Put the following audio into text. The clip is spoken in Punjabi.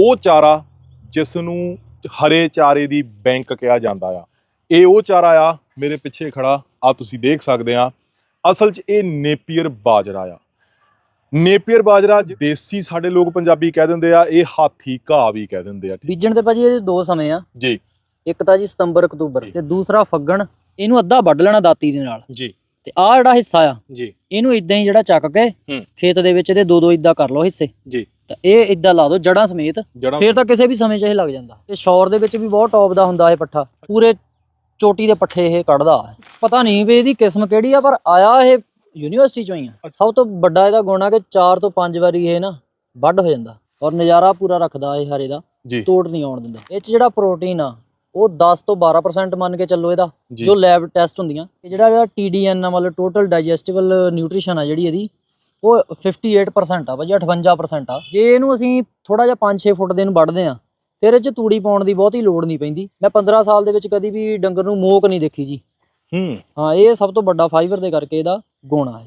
ਉਹ ਚਾਰਾ ਜਿਸ ਨੂੰ ਹਰੇ ਚਾਰੇ ਦੀ ਬੈਂਕ ਕਿਹਾ ਜਾਂਦਾ ਆ। ਇਹ ਉਹ ਚਾਰਾ ਆ ਮੇਰੇ ਪਿੱਛੇ ਖੜਾ ਆ ਤੁਸੀਂ ਦੇਖ ਸਕਦੇ ਆ। ਅਸਲ 'ਚ ਇਹ ਨੇਪੀਅਰ ਬਾਜਰਾ ਆ। ਨੇਪੀਅਰ ਬਾਜਰਾ ਦੇਸੀ ਸਾਡੇ ਲੋਕ ਪੰਜਾਬੀ ਕਹਿ ਦਿੰਦੇ ਆ ਇਹ ਹਾਥੀ ਘਾਹ ਵੀ ਕਹਿ ਦਿੰਦੇ ਆ ਬੀਜਣ ਦੇ ਭਾਜੀ ਇਹਦੇ ਦੋ ਸਮੇਂ ਆ। ਜੀ। ਇੱਕ ਤਾਂ ਜੀ ਸਤੰਬਰ ਅਕਤੂਬਰ। ਤੇ ਦੂਸਰਾ ਫੱਗਣ ਇਹਨੂੰ ਅੱਧਾ ਵੱਢ ਲੈਣਾ ਦਾਤੀ ਦੇ ਨਾਲ। ਜੀ। ਤੇ ਆਹ ਜਿਹੜਾ ਹਿੱਸਾ ਆ ਜੀ। ਇਹਨੂੰ ਇਦਾਂ ਹੀ ਜਿਹੜਾ ਚੱਕ ਕੇ। ਖੇਤ ਦੇ ਵਿੱਚ ਇਹਦੇ ਦੋ ਦੋ ਇਦਾਂ ਕਰ ਲਓ ਹਿੱਸੇ। ਜੀ। ਤਾਂ ਇਹ ਇਦਾਂ ਲਾ ਦਿਓ ਜੜਾਂ ਸਮੇਤ। ਜੜਾ ਫੇਰ ਤਾਂ ਕਿਸੇ ਵੀ ਸਮੇਂ 'ਚ ਇਹ ਲੱਗ ਜਾਂਦਾ। ਤੇ ਸ਼ੌਰ ਦੇ ਵਿੱਚ ਵੀ ਬਹੁਤ ਟੌਪ ਦਾ ਹੁੰਦਾ ਇਹ ਪੱਠਾ। ਪੂਰੇ ਚੋਟੀ ਦੇ ਪੱਠੇ ਇਹ ਕੱਢਦਾ। ਪਤਾ ਨਹੀਂ ਵੀ ਇਹਦੀ ਕਿਸਮ ਕਿਹੜੀ ਆ ਪਰ ਆਇਆ ਇਹ ਯੂਨੀਵਰਸਿਟੀ ਚੋਂ ਹੀ ਆ। ਸਭ ਤੋਂ ਵੱਡਾ ਇਹਦਾ ਗੁਣ ਆ ਕਿ 4 ਤੋਂ 5 ਵਾਰੀ ਇਹ ਨਾ ਵੱਢ ਹੋ ਜਾਂਦਾ ਔਰ ਨਜ਼ਾਰਾ ਪੂਰਾ ਰੱਖਦਾ ਇਹ ਹਰੇ ਦਾ। ਤੋੜ ਨਹੀਂ ਆਉਣ ਦਿੰਦਾ। ਇਹ 'ਚ ਜਿਹੜਾ ਪ੍ਰੋਟੀਨ ਆ ਉਹ 10 ਤੋਂ 12% ਮੰਨ ਕੇ ਚੱਲੋ ਇਹਦਾ। ਜੀ। ਲੈਬ ਟੈਸਟ ਹੁੰਦੀਆਂ। ਇਹ ਜਿਹੜਾ ਜਿਹੜਾ ਆ ਮਤਲਬ ਟੋਟਲ ਡਾਈਜੈਸਟੀਬਲ ਨਿਊਟ੍ਰੀਸ਼ਨ ਆ ਜਿਹੜੀ ਇਹਦੀ ਉਹ 58% ਆ ਭਾਜੀ 58% ਆ। ਜੇ ਇਹਨੂੰ ਅਸੀਂ ਥੋੜਾ ਜਿਹਾ 5-6 ਫੁੱਟ ਦੇ ਨੂੰ ਵੱਢਦੇ ਆ ਫਿਰ ਇਹ 'ਚ ਤੂੜੀ ਪਾਉਣ ਦੀ ਬਹੁਤੀ ਲੋੜ ਨਹੀਂ ਪੈਂਦੀ। ਮੈਂ 15 ਸਾਲ ਦੇ ਵਿੱਚ ਕਦੀ ਵੀ ਡੰਗਰ ਨੂੰ ਮੋਕ ਨਹੀਂ ਦੇਖੀ ਜੀ। ਹੂੰ। ਹਾਂ ਇਹ ਸਭ ਤੋਂ ਵੱਡਾ ਫਾਈਬਰ ਦੇ ਕਰਕੇ ਇਹਦਾ ਗੁਣ ਆ।